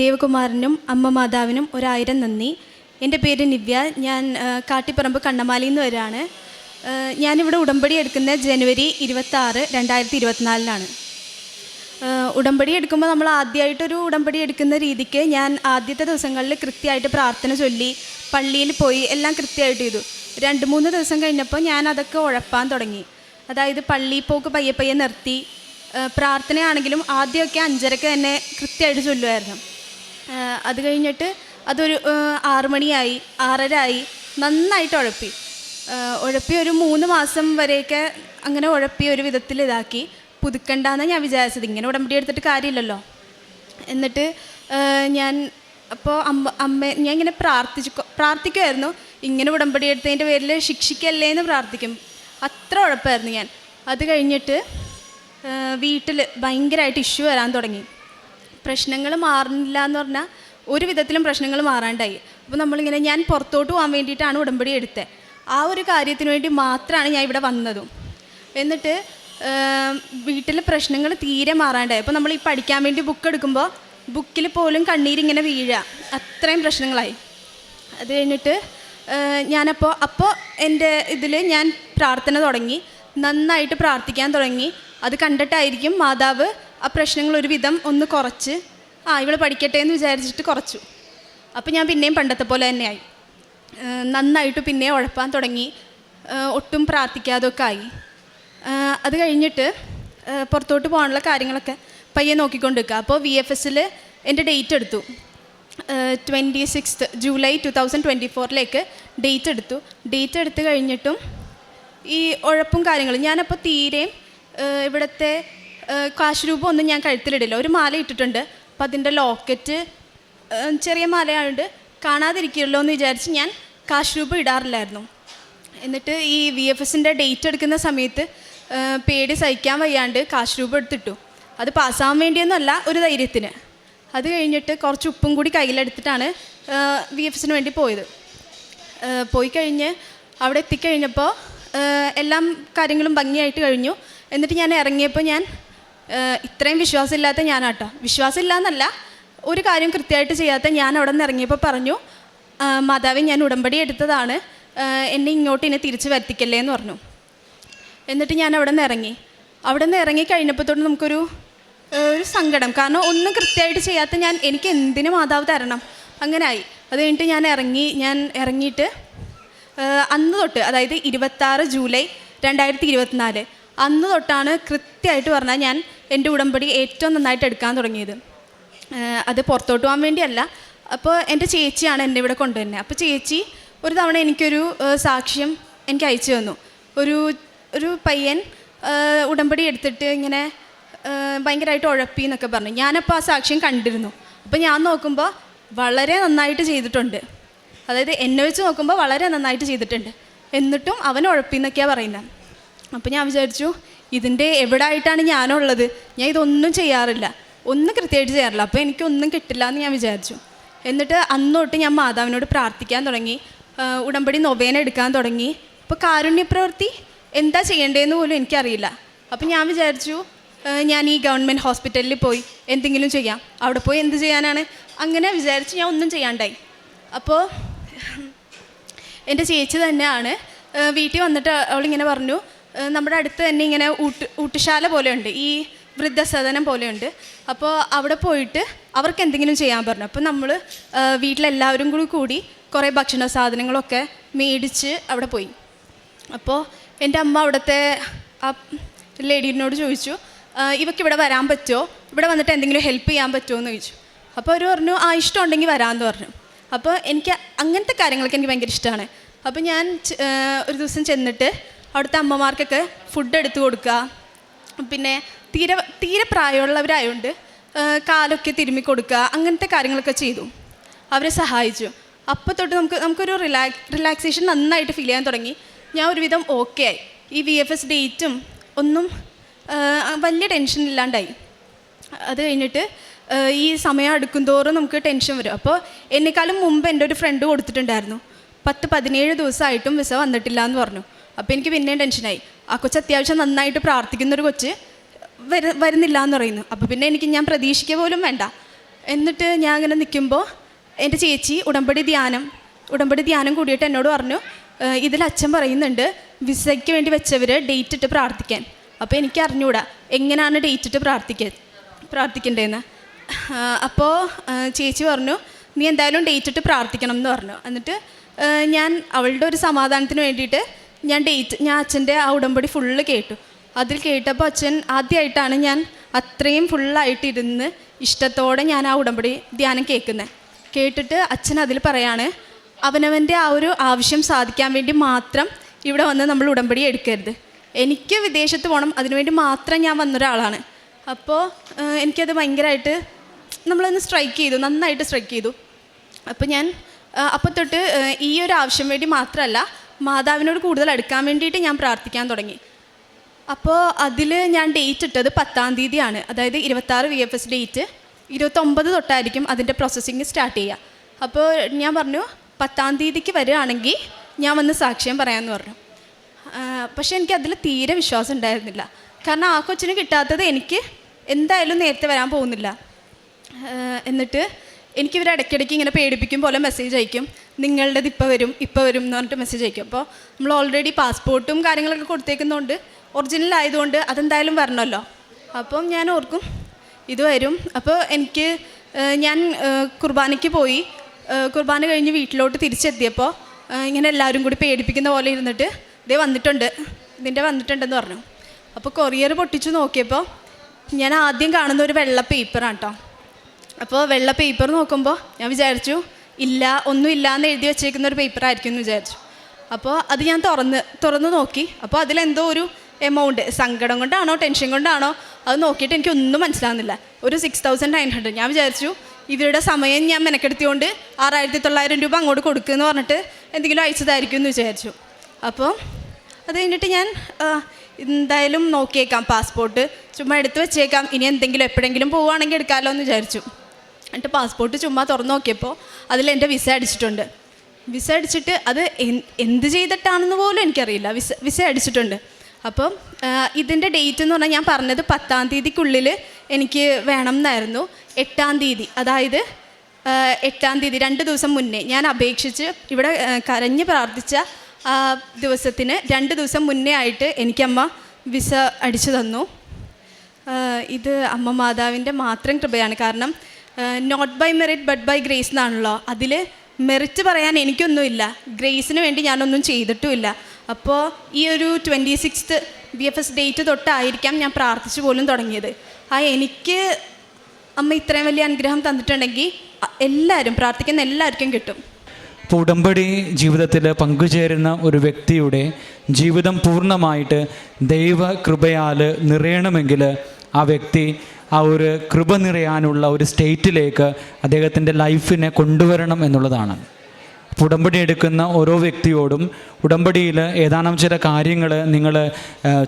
ദേവകുമാരനും അമ്മ മാതാവിനും ഒരായിരം നന്ദി. എന്റെ പേര് നിവ്യ. ഞാൻ കാട്ടിപ്പറമ്പ് കണ്ണമാലിയിൽ നിന്ന് വരാണ് ഞാനിവിടെ ഉടമ്പടി എടുക്കുന്നത് ജനുവരി ഇരുപത്താറ് രണ്ടായിരത്തി ഇരുപത്തിനാലിനാണ് ഉടമ്പടി എടുക്കുമ്പോൾ നമ്മൾ ആദ്യമായിട്ടൊരു ഉടമ്പടി എടുക്കുന്ന രീതിക്ക് ഞാൻ ആദ്യത്തെ ദിവസങ്ങളിൽ കൃത്യമായിട്ട് പ്രാർത്ഥന ചൊല്ലി പള്ളിയിൽ പോയി എല്ലാം കൃത്യമായിട്ട് ചെയ്തു. രണ്ട് മൂന്ന് ദിവസം കഴിഞ്ഞപ്പോൾ ഞാൻ അതൊക്കെ ഉഴപ്പാൻ തുടങ്ങി. അതായത് പള്ളിയിൽ പോക്ക് പയ്യെ പയ്യെ നിർത്തി. പ്രാർത്ഥനയാണെങ്കിലും ആദ്യമൊക്കെ അഞ്ചരക്ക് തന്നെ കൃത്യമായിട്ട് ചൊല്ലുമായിരുന്നു. അത് കഴിഞ്ഞിട്ട് അതൊരു ആറുമണിയായി ആറ് മണിയായി ആറര ആയി നന്നായിട്ട് ഉഴപ്പി. ഉഴപ്പി ഒരു മൂന്ന് മാസം വരെയൊക്കെ അങ്ങനെ ഉഴപ്പി ഒരു വിധത്തിൽ ഇതാക്കി. പുതുക്കണ്ടെന്ന് ഞാൻ വിചാരിച്ചത്. ഇങ്ങനെ ഉടമ്പടി എടുത്തിട്ട് കാര്യമില്ലല്ലോ. എന്നിട്ട് ഞാൻ അപ്പോൾ അമ്മ അമ്മ ഞാൻ ഇങ്ങനെ പ്രാർത്ഥിച്ചു പ്രാർത്ഥിക്കുമായിരുന്നു ഇങ്ങനെ ഉടമ്പടി എടുത്തതിന്റെ പേരിൽ ശിക്ഷിക്കല്ലേ എന്ന് പ്രാർത്ഥിക്കും. അത്ര ഉഴപ്പായിരുന്നു ഞാൻ. അത് കഴിഞ്ഞിട്ട് വീട്ടിൽ ഭയങ്കരമായിട്ട് ഇഷ്യൂ വരാൻ തുടങ്ങി. പ്രശ്നങ്ങൾ മാറുന്നില്ല എന്ന് പറഞ്ഞാൽ ഒരു വിധത്തിലും പ്രശ്നങ്ങൾ മാറാണ്ടായി. അപ്പോൾ നമ്മളിങ്ങനെ ഞാൻ പുറത്തോട്ട് പോകാൻ വേണ്ടിയിട്ടാണ് ഉടമ്പടി എടുത്തത് ആ ഒരു കാര്യത്തിന് വേണ്ടി മാത്രമാണ് ഞാൻ ഇവിടെ വന്നതും. എന്നിട്ട് വീട്ടിലെ പ്രശ്നങ്ങൾ തീരെ മാറാണ്ടായി. അപ്പോൾ നമ്മൾ ഈ പഠിക്കാൻ വേണ്ടി ബുക്ക് എടുക്കുമ്പോൾ ബുക്കിൽ പോലും കണ്ണീരിങ്ങനെ വീഴുക അത്രയും പ്രശ്നങ്ങളായി. അത് കഴിഞ്ഞിട്ട് ഞാനപ്പോൾ അപ്പോൾ എന്റെ ഇതിൽ ഞാൻ പ്രാർത്ഥന തുടങ്ങി. നന്നായിട്ട് പ്രാർത്ഥിക്കാൻ തുടങ്ങി. അത് കണ്ടിട്ടായിരിക്കും മാതാവ് ആ പ്രശ്നങ്ങൾ ഒരു വിധം ഒന്ന് കുറച്ച് ആ ഇവൾ പഠിക്കട്ടെ എന്ന് വിചാരിച്ചിട്ട് കുറച്ചു. അപ്പോൾ ഞാൻ പിന്നെയും പണ്ടത്തെ പോലെ തന്നെയായി. നന്നായിട്ട് പിന്നെ ഉഴപ്പാൻ തുടങ്ങി. ഒട്ടും പ്രാർത്ഥിക്കാതൊക്കെ ആയി. അത് കഴിഞ്ഞിട്ട് പുറത്തോട്ട് പോകാനുള്ള കാര്യങ്ങളൊക്കെ പയ്യെ നോക്കിക്കൊണ്ട് നിൽക്കുക അപ്പോൾ വി എഫ് എസിൽ എന്റെ ഡേറ്റ് എടുത്തു. Twenty sixth July two thousand twenty ഫോറിലേക്ക് date എടുത്തു. ഡേറ്റ് എടുത്തു കഴിഞ്ഞിട്ടും ഈ ഉഴപ്പും കാര്യങ്ങളും ഞാനപ്പോൾ ഏഹ് ഇവിടുത്തെ കാശ് രൂപം ഒന്നും ഞാൻ കഴുത്തിലിടില്ല. ഒരു മാല ഇട്ടിട്ടുണ്ട്. അപ്പം അതിന്റെ ലോക്കറ്റ് ചെറിയ മാലയായതുകൊണ്ട് കാണാതിരിക്കുമല്ലോ എന്ന് വിചാരിച്ച് ഞാൻ കാശ് രൂപം ഇടാറില്ലായിരുന്നു. എന്നിട്ട് ഈ വി എഫ് എസിന്റെ ഡേറ്റ് എടുക്കുന്ന സമയത്ത് പേടി സഹിക്കാൻ വയ്യാണ്ട് കാശ് രൂപം എടുത്തിട്ടു. അത് പാസ്സാവാൻ വേണ്ടിയൊന്നുമല്ല ഒരു ധൈര്യത്തിന്. അത് കഴിഞ്ഞിട്ട് കുറച്ച് ഉപ്പും കൂടി കയ്യിലെടുത്തിട്ടാണ് വി എഫ് എസിന് വേണ്ടി പോയത്. പോയി കഴിഞ്ഞ് അവിടെ എത്തിക്കഴിഞ്ഞപ്പോൾ എല്ലാം കാര്യങ്ങളും ഭംഗിയായിട്ട് കഴിഞ്ഞു. എന്നിട്ട് ഞാൻ ഇറങ്ങിയപ്പോൾ ഞാൻ ഇത്രയും വിശ്വാസമില്ലാത്ത ഞാനാട്ടോ. വിശ്വാസമില്ല എന്നല്ല ഒരു കാര്യം കൃത്യമായിട്ട് ചെയ്യാത്ത ഞാൻ അവിടെ നിന്ന് ഇറങ്ങിയപ്പോൾ പറഞ്ഞു മാതാവ് ഞാൻ ഉടമ്പടി എടുത്തതാണ്. എന്നെ ഇങ്ങോട്ട് ഇനി തിരിച്ച് വരുത്തിക്കല്ലേ എന്ന് പറഞ്ഞു. എന്നിട്ട് ഞാൻ അവിടെ നിന്ന് ഇറങ്ങി. അവിടെ നിന്ന് ഇറങ്ങി കഴിഞ്ഞപ്പോൾ തൊട്ട് നമുക്കൊരു ഒരു സങ്കടം. കാരണം ഒന്നും കൃത്യമായിട്ട് ചെയ്യാത്ത ഞാൻ എനിക്ക് എന്തിനു മാതാവ് തരണം? അങ്ങനെയായി അത് കഴിഞ്ഞിട്ട് ഞാൻ ഇറങ്ങി ഞാൻ ഇറങ്ങിയിട്ട് അന്ന് തൊട്ട് അതായത് ഇരുപത്താറ് ജൂലൈ രണ്ടായിരത്തി ഇരുപത്തിനാല് അന്ന് തൊട്ടാണ് കൃത്യമായിട്ട് പറഞ്ഞാൽ ഞാൻ എന്റെ ഉടമ്പടി ഏറ്റവും നന്നായിട്ട് എടുക്കാൻ തുടങ്ങിയത്. അത് പുറത്തോട്ട് പോകാൻ വേണ്ടിയല്ല. അപ്പോൾ എന്റെ ചേച്ചിയാണ് എന്നെ ഇവിടെ കൊണ്ടുവരുന്നത്. അപ്പോൾ ചേച്ചി ഒരു തവണ എനിക്കൊരു സാക്ഷ്യം എനിക്ക് അയച്ചു തന്നു. ഒരു ഒരു പയ്യൻ ഉടമ്പടി എടുത്തിട്ട് ഇങ്ങനെ ഭയങ്കരമായിട്ട് ഉഴപ്പി എന്നൊക്കെ പറഞ്ഞു. ഞാനപ്പോൾ ആ സാക്ഷ്യം കണ്ടിരുന്നു. അപ്പോൾ ഞാൻ നോക്കുമ്പോൾ വളരെ നന്നായിട്ട് ചെയ്തിട്ടുണ്ട്. അതായത് എന്നെ വെച്ച് നോക്കുമ്പോൾ വളരെ നന്നായിട്ട് ചെയ്തിട്ടുണ്ട്. എന്നിട്ടും അവൻ ഉഴപ്പി എന്നൊക്കെയാണ് പറയുന്നത്. അപ്പോൾ ഞാൻ വിചാരിച്ചു ഇതിന്റെ എവിടെ ആയിട്ടാണ് ഞാനുള്ളത്? ഞാൻ ഇതൊന്നും ചെയ്യാറില്ല. ഒന്നും കൃത്യമായിട്ട് ചെയ്യാറില്ല. അപ്പോൾ എനിക്കൊന്നും കിട്ടില്ല എന്ന് ഞാൻ വിചാരിച്ചു. എന്നിട്ട് അന്നോട്ട് ഞാൻ മാതാവിനോട് പ്രാർത്ഥിക്കാൻ തുടങ്ങി. ഉടമ്പടി നൊവേന എടുക്കാൻ തുടങ്ങി. അപ്പോൾ കാരുണ്യപ്രവൃത്തി എന്താ ചെയ്യേണ്ടതെന്ന് പോലും എനിക്കറിയില്ല. അപ്പോൾ ഞാൻ വിചാരിച്ചു ഞാൻ ഈ ഗവൺമെന്റ് ഹോസ്പിറ്റലിൽ പോയി എന്തെങ്കിലും ചെയ്യാം. അവിടെ പോയി എന്ത് ചെയ്യാനാണ്? അങ്ങനെ വിചാരിച്ച് ഞാൻ ഒന്നും ചെയ്യാണ്ടായി. അപ്പോൾ എന്റെ ചേച്ചി തന്നെയാണ് വീട്ടിൽ വന്നിട്ട് അവളിങ്ങനെ പറഞ്ഞു നമ്മുടെ അടുത്ത് തന്നെ ഇങ്ങനെ ഊട്ട് ഊട്ടുശാല പോലെയുണ്ട്. ഈ വൃദ്ധസദനം പോലെയുണ്ട്. അപ്പോൾ അവിടെ പോയിട്ട് അവർക്ക് എന്തെങ്കിലും ചെയ്യാൻ പറഞ്ഞു. അപ്പോൾ നമ്മൾ വീട്ടിലെല്ലാവരും കൂടി കൂടി കുറേ ഭക്ഷണ സാധനങ്ങളൊക്കെ മേടിച്ച് അവിടെ പോയി. അപ്പോൾ എന്റെ അമ്മ അവിടുത്തെ ആ ലേഡീനോട് ചോദിച്ചു "ആ, ഇവക്ക് ഇവിടെ വരാൻ പറ്റുമോ ഇവിടെ വന്നിട്ട് എന്തെങ്കിലും ഹെൽപ്പ് ചെയ്യാൻ പറ്റുമോ എന്ന് ചോദിച്ചു. അപ്പോൾ അവർ പറഞ്ഞു ആ ഇഷ്ടം ഉണ്ടെങ്കിൽ വരാമെന്ന് പറഞ്ഞു. അപ്പോൾ എനിക്ക് അങ്ങനത്തെ കാര്യങ്ങളൊക്കെ എനിക്ക് ഭയങ്കര ഇഷ്ടമാണ് അപ്പോൾ ഞാൻ ഒരു ദിവസം ചെന്നിട്ട് അവിടുത്തെ അമ്മമാർക്കൊക്കെ ഫുഡ് എടുത്തു കൊടുക്കുക. പിന്നെ തീരെ തീരെ പ്രായമുള്ളവരായതുകൊണ്ട് കാലൊക്കെ തിരുമ്മി കൊടുക്കുക അങ്ങനത്തെ കാര്യങ്ങളൊക്കെ ചെയ്തു. അവരെ സഹായിച്ചു. അപ്പോൾ തൊട്ട് നമുക്ക് നമുക്കൊരു റിലാക് റിലാക്സേഷൻ നന്നായിട്ട് ഫീൽ ചെയ്യാൻ തുടങ്ങി. ഞാൻ ഒരുവിധം ഓക്കെ ആയി. ഈ വി എഫ് എസ് ഡേറ്റും ഒന്നും വലിയ ടെൻഷൻ ഇല്ലാണ്ടായി. അത് കഴിഞ്ഞിട്ട് ഈ സമയം അടുക്കും തോറും നമുക്ക് ടെൻഷൻ വരും. അപ്പോൾ എന്നെക്കാളും മുമ്പ് എന്റെ ഒരു ഫ്രണ്ട് കൊടുത്തിട്ടുണ്ടായിരുന്നു. പത്ത് പതിനേഴ് ദിവസമായിട്ടും വിസ വന്നിട്ടില്ല എന്ന് പറഞ്ഞു. അപ്പോൾ എനിക്ക് പിന്നെയും ടെൻഷനായി. ആ കൊച്ച് അത്യാവശ്യം നന്നായിട്ട് പ്രാർത്ഥിക്കുന്നൊരു കൊച്ച് വര വരുന്നില്ല എന്ന് പറയുന്നു. അപ്പോൾ പിന്നെ എനിക്ക് ഞാൻ പ്രതീക്ഷിക്കുക പോലും വേണ്ട. എന്നിട്ട് ഞാൻ അങ്ങനെ നിൽക്കുമ്പോൾ എന്റെ ചേച്ചി ഉടമ്പടി ധ്യാനം ഉടമ്പടി ധ്യാനം കൂടിയിട്ട് എന്നോട് പറഞ്ഞു "ഏഹ് ഇതിൽ അച്ഛൻ പറയുന്നുണ്ട് വിസയ്ക്ക് വേണ്ടി വെച്ചവർ ഡേറ്റ് ഇട്ട് പ്രാർത്ഥിക്കാൻ. അപ്പോൾ എനിക്ക് അറിഞ്ഞൂടാ എങ്ങനെയാണ് ഡേറ്റ് ഇട്ട് പ്രാർത്ഥിക്കാൻ പ്രാർത്ഥിക്കേണ്ടതെന്ന് അപ്പോൾ ചേച്ചി പറഞ്ഞു നീ എന്തായാലും ഡേറ്റ് ഇട്ട് പ്രാർത്ഥിക്കണം എന്ന് പറഞ്ഞു. എന്നിട്ട് ഞാൻ അവളുടെ ഒരു സമാധാനത്തിന് വേണ്ടിയിട്ട് ഞാൻ ഡേറ്റ് ഞാൻ അച്ഛന്റെ ആ ഉടമ്പടി ഫുള്ള് കേട്ടു. അതിൽ കേട്ടപ്പോൾ അച്ഛൻ ആദ്യമായിട്ടാണ് ഞാൻ അത്രയും ഫുള്ളായിട്ടിരുന്ന് ഇഷ്ടത്തോടെ ഞാൻ ആ ഉടമ്പടി ധ്യാനം കേൾക്കുന്നത് കേട്ടിട്ട് അച്ഛൻ അതിൽ പറയാണ് അവനവന്റെ ആ ഒരു ആവശ്യം സാധിക്കാൻ വേണ്ടി മാത്രം ഇവിടെ വന്ന് നമ്മൾ ഉടമ്പടി എടുക്കരുത്. എനിക്ക് വിദേശത്ത് പോകണം അതിനുവേണ്ടി മാത്രം ഞാൻ വന്നൊരാളാണ് അപ്പോൾ എനിക്കത് ഭയങ്കരമായിട്ട് നമ്മളൊന്ന് സ്ട്രൈക്ക് ചെയ്തു നന്നായിട്ട് സ്ട്രൈക്ക് ചെയ്തു. അപ്പോൾ ഞാൻ അപ്പം തൊട്ട് ഈ ഒരു ആവശ്യം വേണ്ടി മാത്രമല്ല മാതാവിനോട് കൂടുതൽ അടുക്കാൻ വേണ്ടിയിട്ട് ഞാൻ പ്രാർത്ഥിക്കാൻ തുടങ്ങി. അപ്പോൾ അതിൽ ഞാൻ ഡേറ്റ് ഇട്ടത് പത്താം തീയതിയാണ്. അതായത് ഇരുപത്താറ് വി എഫ് എസ് ഡേറ്റ് ഇരുപത്തൊമ്പത് തൊട്ടായിരിക്കും അതിന്റെ പ്രോസസ്സിങ് സ്റ്റാർട്ട് ചെയ്യുക. അപ്പോൾ ഞാൻ പറഞ്ഞു പത്താം തീയതിക്ക് വരികയാണെങ്കിൽ ഞാൻ വന്ന് സാക്ഷ്യം പറയാമെന്ന് പറഞ്ഞു. പക്ഷെ എനിക്ക് അതിൽ തീരെ വിശ്വാസം ഉണ്ടായിരുന്നില്ല. കാരണം ആ കൊച്ചിന് കിട്ടാത്തത് എനിക്ക് എന്തായാലും നേരത്തെ വരാൻ പോകുന്നില്ല. എന്നിട്ട് എനിക്ക് ഇവർ ഇടയ്ക്കിടയ്ക്ക് ഇങ്ങനെ പേടിപ്പിക്കും പോലെ മെസ്സേജ് അയക്കും. നിങ്ങളുടേത് ഇപ്പോൾ വരും ഇപ്പോൾ വരും എന്ന് പറഞ്ഞിട്ട് മെസ്സേജ് അയക്കും. അപ്പോൾ നമ്മൾ ഓൾറെഡി പാസ്പോർട്ടും കാര്യങ്ങളൊക്കെ കൊടുത്തേക്കുന്നതുകൊണ്ട് ഒറിജിനൽ ആയതുകൊണ്ട് അതെന്തായാലും വരണമല്ലോ അപ്പം ഞാൻ ഓർക്കും ഇത് വരും. അപ്പോൾ എനിക്ക് ഞാൻ കുർബാനയ്ക്ക് പോയി. കുർബാന കഴിഞ്ഞ് വീട്ടിലോട്ട് തിരിച്ചെത്തിയപ്പോൾ ഇങ്ങനെ എല്ലാവരും കൂടി പേടിപ്പിക്കുന്ന പോലെ ഇരുന്നിട്ട് ഇതേ വന്നിട്ടുണ്ട് ഇതിന്റെ വന്നിട്ടുണ്ടെന്ന് പറഞ്ഞു. അപ്പോൾ കൊറിയർ പൊട്ടിച്ചു നോക്കിയപ്പോൾ ഞാൻ ആദ്യം കാണുന്ന ഒരു വെള്ള പേപ്പറാണ് കേട്ടോ അപ്പോൾ വെള്ള പേപ്പർ നോക്കുമ്പോൾ ഞാൻ വിചാരിച്ചു ഇല്ല ഒന്നും ഇല്ല എന്ന് എഴുതി വെച്ചേക്കുന്ന ഒരു പേപ്പർ ആയിരിക്കും എന്ന് വിചാരിച്ചു. അപ്പോൾ അത് ഞാൻ തുറന്ന് തുറന്ന് നോക്കി. അപ്പോൾ അതിലെന്തോ ഒരു എമൗണ്ട് സങ്കടം കൊണ്ടാണോ ടെൻഷൻ കൊണ്ടാണോ അത് നോക്കിയിട്ട് എനിക്ക് ഒന്നും മനസ്സിലാകുന്നില്ല ഒരു സിക്സ് തൗസൻഡ് നയൻ ഹൺഡ്രഡ് ഞാൻ വിചാരിച്ചു ഇവരുടെ സമയം ഞാൻ മെനക്കെടുത്തിയോണ്ട് ആറായിരത്തി തൊള്ളായിരം രൂപ അങ്ങോട്ട് കൊടുക്കുമെന്ന് പറഞ്ഞിട്ട് എന്തെങ്കിലും അയച്ചതായിരിക്കും എന്ന് വിചാരിച്ചു. അപ്പോൾ അത് കഴിഞ്ഞിട്ട് ഞാൻ എന്തായാലും നോക്കിയേക്കാം പാസ്പോർട്ട് ചുമ്മാ എടുത്ത് വെച്ചേക്കാം. ഇനി എന്തെങ്കിലും എപ്പോഴെങ്കിലും പോവുകയാണെങ്കിൽ എടുക്കാമല്ലോ എന്ന് വിചാരിച്ചു. എന്നിട്ട് പാസ്പോർട്ട് ചുമ്മാ തുറന്നു നോക്കിയപ്പോൾ അതിൽ എന്റെ വിസ അടിച്ചിട്ടുണ്ട്. വിസ അടിച്ചിട്ട് അത് എന്ത് ചെയ്തിട്ടാണെന്ന് പോലും എനിക്കറിയില്ല. വിസ വിസ അടിച്ചിട്ടുണ്ട്. അപ്പം ഇതിന്റെ ഡേറ്റ് എന്ന് പറഞ്ഞാൽ ഞാൻ പറഞ്ഞത് പത്താം തീയതിക്കുള്ളിൽ എനിക്ക് വേണം എന്നായിരുന്നു എട്ടാം തീയതി അതായത് എട്ടാം തീയതി രണ്ട് ദിവസം മുന്നേ ഞാൻ അപേക്ഷിച്ച് ഇവിടെ കരഞ്ഞ് പ്രാർത്ഥിച്ച ദിവസത്തിന് രണ്ട് ദിവസം മുന്നേ ആയിട്ട് എനിക്കമ്മ വിസ അടിച്ചു തന്നു. ഇത് അമ്മ മാതാവിന്റെ മാത്രം കൃപയാണ്. കാരണം not by merit but by grace എന്നാണല്ലോ അതിൽ മെറിറ്റ് പറയാൻ എനിക്കൊന്നുമില്ല. ഗ്രേസിന് വേണ്ടി ഞാനൊന്നും ചെയ്തിട്ടുമില്ല. അപ്പോൾ ഈ ഒരു twenty sixth B F S date തൊട്ടായിരിക്കാം ഞാൻ പ്രാർത്ഥിച്ചു പോലും തുടങ്ങിയത്. ആ എനിക്ക് അമ്മ ഇത്രയും വലിയ അനുഗ്രഹം തന്നിട്ടുണ്ടെങ്കിൽ എല്ലാവരും പ്രാർത്ഥിക്കുന്ന എല്ലാവർക്കും കിട്ടും. ഇപ്പോൾ ഉടമ്പടി ജീവിതത്തിൽ പങ്കുചേരുന്ന ഒരു വ്യക്തിയുടെ ജീവിതം പൂർണമായിട്ട് ദൈവ കൃപയാൽ നിറയണമെങ്കിൽ ആ വ്യക്തി ആ ഒരു കൃപ നിറയാനുള്ള ഒരു സ്റ്റേറ്റിലേക്ക് അദ്ദേഹത്തിന്റെ ലൈഫിനെ കൊണ്ടുവരണം എന്നുള്ളതാണ്. ഉടമ്പടി എടുക്കുന്ന ഓരോ വ്യക്തിയോടും ഉടമ്പടിയിൽ ഏതാനും ചില കാര്യങ്ങൾ നിങ്ങൾ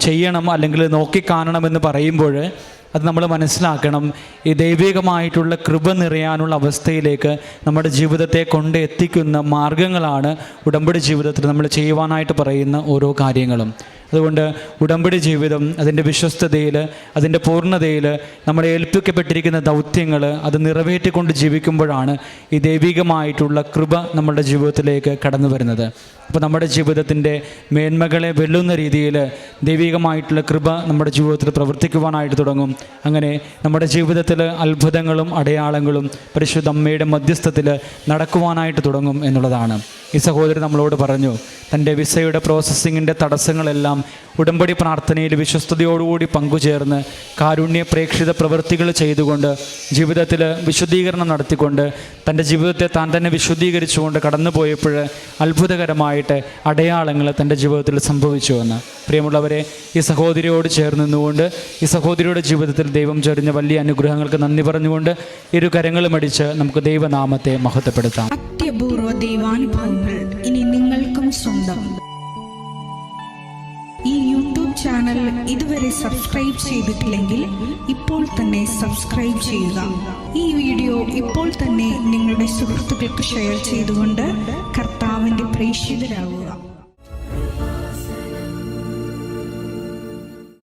ചെയ്യണം അല്ലെങ്കിൽ നോക്കിക്കാണണമെന്ന് പറയുമ്പോൾ അത് നമ്മൾ മനസ്സിലാക്കണം. ഈ ദൈവികമായിട്ടുള്ള കൃപ നിറയാനുള്ള അവസ്ഥയിലേക്ക് നമ്മുടെ ജീവിതത്തെ കൊണ്ട് എത്തിക്കുന്ന മാർഗങ്ങളാണ് ഉടമ്പടി ജീവിതത്തിൽ നമ്മൾ ചെയ്യുവാനായിട്ട് പറയുന്ന ഓരോ കാര്യങ്ങളും. അതുകൊണ്ട് ഉടമ്പടി ജീവിതം അതിന്റെ വിശ്വസ്തതയിൽ അതിന്റെ പൂർണതയിൽ നമ്മളെ ഏൽപ്പിക്കപ്പെട്ടിരിക്കുന്ന ദൗത്യങ്ങൾ അത് നിറവേറ്റിക്കൊണ്ട് ജീവിക്കുമ്പോഴാണ് ഈ ദൈവികമായിട്ടുള്ള കൃപ നമ്മുടെ ജീവിതത്തിലേക്ക് കടന്നു വരുന്നത്. അപ്പോൾ നമ്മുടെ ജീവിതത്തിന്റെ മേന്മകളെ വെല്ലുന്ന രീതിയിൽ ദൈവികമായിട്ടുള്ള കൃപ നമ്മുടെ ജീവിതത്തിൽ പ്രവർത്തിക്കുവാനായിട്ട് തുടങ്ങും. അങ്ങനെ നമ്മുടെ ജീവിതത്തിൽ അത്ഭുതങ്ങളും അടയാളങ്ങളും പരിശുദ്ധ അമ്മയുടെ മധ്യസ്ഥത്തിൽ നടക്കുവാനായിട്ട് തുടങ്ങും എന്നുള്ളതാണ്. ഈ സഹോദരൻ നമ്മളോട് പറഞ്ഞു തന്റെ വിസയുടെ പ്രോസസ്സിങ്ങിന്റെ തടസ്സങ്ങളെല്ലാം ഉടമ്പടി പ്രാർത്ഥനയിൽ വിശ്വസ്തയോടുകൂടി പങ്കുചേർന്ന് കാരുണ്യ പ്രേക്ഷിത പ്രവൃത്തികൾ ചെയ്തുകൊണ്ട് ജീവിതത്തിൽ വിശുദ്ധീകരണം നടത്തിക്കൊണ്ട് തന്റെ ജീവിതത്തെ താൻ തന്നെ വിശുദ്ധീകരിച്ചുകൊണ്ട് കടന്നുപോയപ്പോൾ അത്ഭുതകരമായിട്ട് അടയാളങ്ങൾ തന്റെ ജീവിതത്തിൽ സംഭവിച്ചുവെന്ന് പ്രിയമുള്ളവരെ ഈ സഹോദരിയോട് ചേർന്ന് നിന്നുകൊണ്ട് ഈ സഹോദരിയുടെ ജീവിതത്തിൽ ദൈവം ചൊരിഞ്ഞ വലിയ അനുഗ്രഹങ്ങൾക്ക് നന്ദി പറഞ്ഞുകൊണ്ട് ഇരു കരങ്ങളും അടിച്ച് നമുക്ക് ദൈവനാമത്തെ മഹത്വപ്പെടുത്താം. അത്യപൂർവ ദൈവാനുഭവങ്ങൾ ഇനി നിങ്ങൾക്കും സ്വന്തം. ഈ യൂട്യൂബ് ചാനൽ ഇതുവരെ സബ്സ്ക്രൈബ് ചെയ്തിട്ടില്ലെങ്കിൽ ഇപ്പോൾ തന്നെ സബ്സ്ക്രൈബ് ചെയ്യുക. ഈ വീഡിയോ ഇപ്പോൾ തന്നെ നിങ്ങളുടെ സുഹൃത്തുക്കൾക്ക് ഷെയർ ചെയ്തുകൊണ്ട് കർത്താവിന്റെ പ്രേക്ഷിതരാകുക.